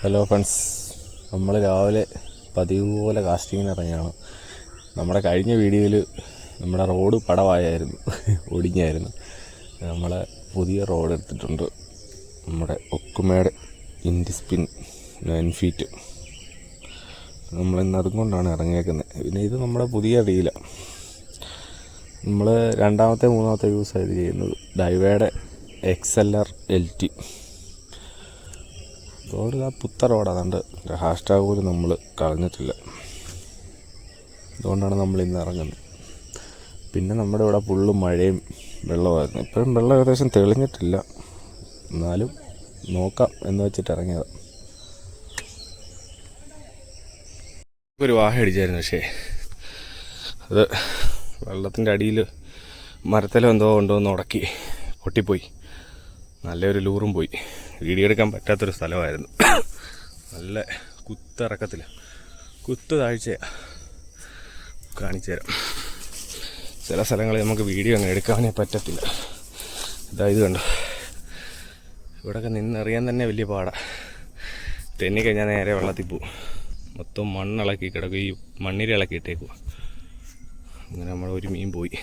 Hello friends നമ്മൾ രാവിലെ പതിവ് പോലെ കാസ്റ്റിങ്ങിന് ഇറങ്ങിയാണ് നമ്മുടെ കഴിഞ്ഞ വീഡിയോയിൽ നമ്മുടെ റോഡ് പടവായായിരുന്നു ഒടിഞ്ഞായിരുന്നു. നമ്മളെ പുതിയ റോഡ് എടുത്തിട്ടുണ്ട്. നമ്മുടെ ഒക്കുമേട് ഇൻഡിസ്പിൻ നയൻ ഫീറ്റ്. നമ്മൾ ഇന്ന് അതുകൊണ്ടാണ് ഇറങ്ങിയേക്കുന്നത്. പിന്നെ ഇത് നമ്മുടെ പുതിയ റീലാണ് നമ്മൾ രണ്ടാമത്തെ മൂന്നാമത്തെ യൂസ് ആയിട്ട് ചെയ്യുന്നത്. ഡൈവയുടെ X L R L T road ആ പുത്ത റോഡ് അതുകൊണ്ട് ഹാഷ്ടാഗ് പോലും നമ്മൾ കളഞ്ഞിട്ടില്ല. അതുകൊണ്ടാണ് നമ്മൾ ഇന്ന് ഇറങ്ങുന്നത്. പിന്നെ നമ്മുടെ ഇവിടെ ഫുള്ളും മഴയും വെള്ളമായിരുന്നു ഇപ്പോഴും വെള്ളം ഏകദേശം തെളിഞ്ഞിട്ടില്ല. എന്നാലും നോക്കാം എന്ന് വെച്ചിട്ട് ഇറങ്ങിയത്. ഒരു വാഹ അടിച്ചായിരുന്നു പക്ഷേ. അത് വെള്ളത്തിന്റെ അടിയിൽ മരത്തിലോ എന്തോ ഉണ്ടോ എന്ന് ഉടക്കി പൊട്ടിപ്പോയി. നല്ലൊരു ലൂറും പോയി. വീഡിയോ എടുക്കാൻ പറ്റാത്തൊരു സ്ഥലമായിരുന്നു. നല്ല കുത്തിറക്കത്തില്ല കുത്തു താഴ്ചയാണ് കാണിച്ചു തരാം ചില സ്ഥലങ്ങളിൽ നമുക്ക് വീഡിയോ അങ്ങനെ എടുക്കാനേ പറ്റത്തില്ല. ഇതാ ഇത് കണ്ടോ. ഇവിടെയൊക്കെ നിന്നറിയാൻ തന്നെ വലിയ പാടാണ് തെന്നിക്കഴിഞ്ഞാൽ നേരെ വെള്ളത്തിൽ പോവും. മൊത്തം മണ്ണിളക്കി കിടക്കും. ഈ മണ്ണിരി ഇളക്കി ഇട്ടേക്കുക അങ്ങനെ നമ്മൾ ഒരു മീൻ പോയി.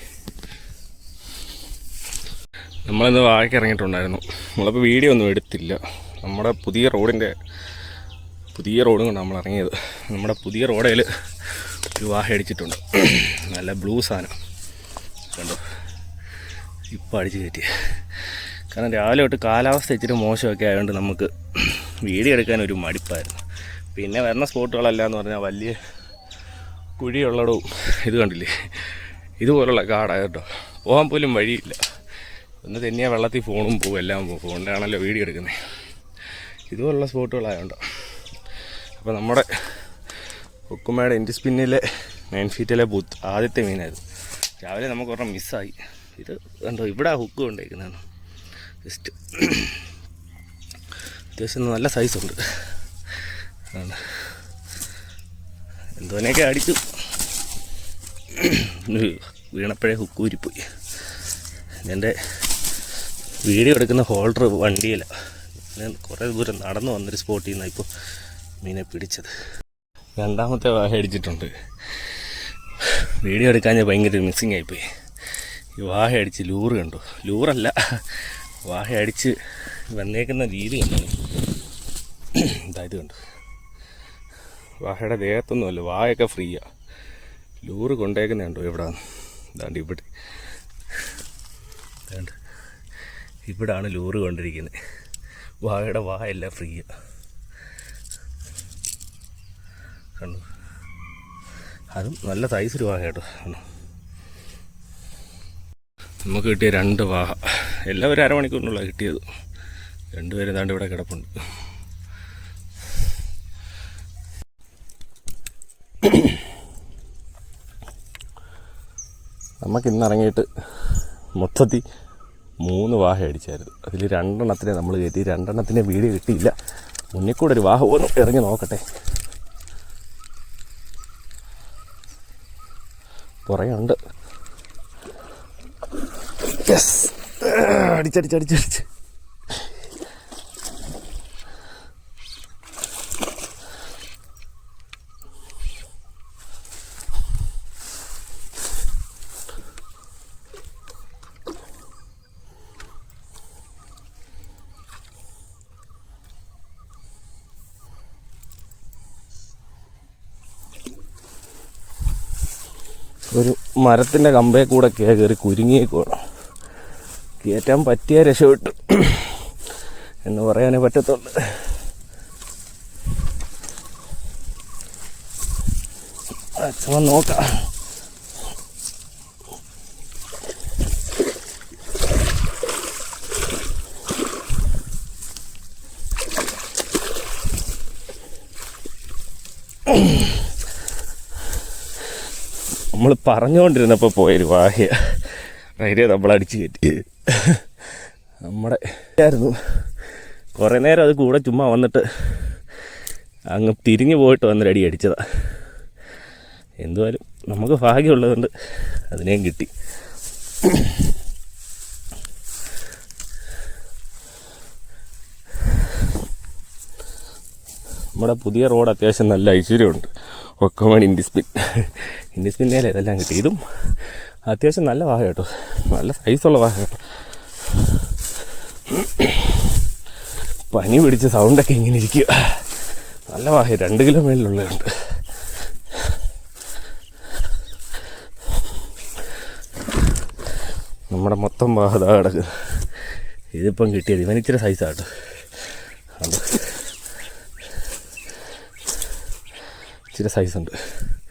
നമ്മളിന്ന് വാഴയ്ക്ക് ഇറങ്ങിയിട്ടുണ്ടായിരുന്നു നമ്മളിപ്പോൾ വീഡിയോ ഒന്നും എടുത്തില്ല. നമ്മുടെ പുതിയ റോഡിന്റെ പുതിയ റോഡും കൊണ്ട് നമ്മൾ ഇറങ്ങിയത്. നമ്മുടെ പുതിയ റോഡേൽ ഒരു വാഹ അടിച്ചിട്ടുണ്ട് നല്ല ബ്ലൂ സാധനം. കണ്ടോ? ഇപ്പം അടിച്ച് കയറ്റി. കാരണം രാവിലെ തൊട്ട് കാലാവസ്ഥ ഇച്ചിരി മോശമൊക്കെ ആയതുകൊണ്ട് നമുക്ക് വീഡിയോ എടുക്കാൻ ഒരു മടിപ്പായിരുന്നു. പിന്നെ വരുന്ന സ്പോട്ടുകളെല്ലാം എന്ന് പറഞ്ഞാൽ വലിയ കുഴിയുള്ളടവും ഇത് കണ്ടില്ലേ? ഇതുപോലുള്ള കാടാണ് കേട്ടോ. പോകാൻ പോലും വഴിയില്ല. ഒന്ന് തന്നെയാ വെള്ളത്തിൽ ഫോണും പോകും എല്ലാം പോകും ഫോണിലാണല്ലോ വീഡിയോ എടുക്കുന്നത് ഇതുപോലുള്ള സ്പോട്ടുകളായതുകൊണ്ട് അപ്പോൾ നമ്മുടെ ഉക്കുമയുടെ ഇൻഡി സ്പിന്നിലെ നയൻ ഫീറ്റിലെ ബൂത്ത് ആദ്യത്തെ മീനായിരുന്നു. രാവിലെ നമുക്ക് ഒരെണ്ണം മിസ്സായി ഇത് കണ്ടോ ഇവിടെ ഹുക്ക് കൊണ്ടേക്കുന്നതാണ്. ജസ്റ്റ് അത്യാവശ്യം നല്ല സൈസുണ്ട് എന്തോനെയൊക്കെ അടിച്ചു. വീണപ്പോഴേ ഹുക്ക് ഊരിപ്പോയി. എന്റെ വീഡിയോ എടുക്കുന്ന ഹോൾഡർ വണ്ടിയില്ല ഞാൻ കുറേ ദൂരം നടന്നു വന്നൊരു സ്പോട്ടിൽ നിന്നാണ് ഇപ്പോൾ മീനെ പിടിച്ചത്. രണ്ടാമത്തെ വാഹ അടിച്ചിട്ടുണ്ട് വീഡിയോ എടുക്കാൻ ഞാൻ ഭയങ്കര മിസ്സിങ് ആയിപ്പോയി. ഈ വാഹ അടിച്ച് ലൂറ് കണ്ടു. ലൂറല്ല വാഹ അടിച്ച് വന്നേക്കുന്ന രീതി കണ്ടു. ഇതായത് കണ്ടു. വാഹയുടെ ദേഹത്തൊന്നുമല്ല വായൊക്കെ ഫ്രീയാണ് ലൂറ് കൊണ്ടേക്കുന്ന കണ്ടോ എവിടാന്ന്. ഇതാണ്ട് ഇവിടെ. ഇതാണ്ട് ഇവിടാണ് ലൂറ് കൊണ്ടിരിക്കുന്നത് വാഴയുടെ വായല്ല ഫ്രീ കണ്ടു? അതും നല്ല സൈസ് ഒരു വാഹ കേട്ടോ നമുക്ക് കിട്ടിയ രണ്ട് വാഹ എല്ലാം ഒരു അരമണിക്കൂറിനുള്ള കിട്ടിയത്. രണ്ടുപേരും ഏതാണ്ട് ഇവിടെ കിടപ്പുണ്ട്. നമുക്ക് ഇന്ന് ഇറങ്ങിയിട്ട് മൊത്തത്തിൽ മൂന്ന് വാഹ അടിച്ചായിരുന്നു അതിൽ രണ്ടെണ്ണത്തിനെ നമ്മൾ കയറ്റി രണ്ടെണ്ണത്തിനെ വീഡിയോ കിട്ടിയില്ല. മുന്നിൽ കൂടെ ഒരു വാഹ ഒന്ന് ഇറങ്ങി നോക്കട്ടെ. കുറേയുണ്ട് യെസ് അടിച്ചടിച്ചടിച്ചടിച്ച് ഒരു മരത്തിന്റെ കമ്പേ കൂടെ കയറി കുരുങ്ങിയേക്കുവാണ് കയറ്റാൻ പറ്റിയ രക്ഷപ്പെട്ടു. എന്ന് പറയാനേ പറ്റത്തുള്ളൂ. അച്ഛൻ നോക്കാം. നമ്മൾ പറഞ്ഞുകൊണ്ടിരുന്നപ്പോൾ പോയൊരു വാഹ്യ. ധൈര്യം നമ്മൾ അടിച്ച് കയറ്റി. നമ്മുടെ ആയിരുന്നു. കുറേ നേരം അത് കൂടെ ചുമ്മാ വന്നിട്ട് അങ്ങ് തിരിഞ്ഞു പോയിട്ട് വന്നൊരു അടി അടിച്ചതാ. എന്തുവായാലും നമുക്ക് ഭാഗ്യമുള്ളതുകൊണ്ട് അതിനെയും കിട്ടി. നമ്മുടെ പുതിയ റോഡ് അത്യാവശ്യം നല്ല ഐശ്വര്യമുണ്ട്. ഒക്കമൺ ഇൻഡിസ്പിൻ ഇൻഡിസ്പിന്റെ ഇതെല്ലാം കിട്ടി. ഇതും അത്യാവശ്യം നല്ല വാഹ കേട്ടോ. നല്ല സൈസുള്ള വാഹ കേട്ടോ. പനി പിടിച്ച സൗണ്ടൊക്കെ ഇങ്ങനെ ഇരിക്കുക. നല്ല വാഹ രണ്ട് കിലോ മേളിലുള്ളതുണ്ട് നമ്മുടെ മൊത്തം വാഹ കിടക്കുക ഇതിപ്പം കിട്ടിയത് ഇവൻ ഇച്ചിരി സൈസാട്ടോ അത് ഇച്ചിരി സൈസുണ്ട് അടിച്ചടിച്ചടിച്ചടിച്ചടിച്ചു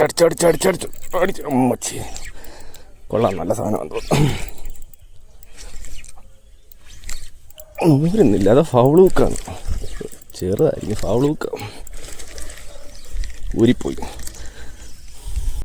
അടിച്ചു അമ്മച്ചി കൊള്ളാം നല്ല സാധനം ഊരുന്നില്ല അത് ഫൗൾ ഹുക്കാണ് ചെറുതായിരിക്കും ഫൗൾ ഹുക്ക ഊരിപ്പോയി.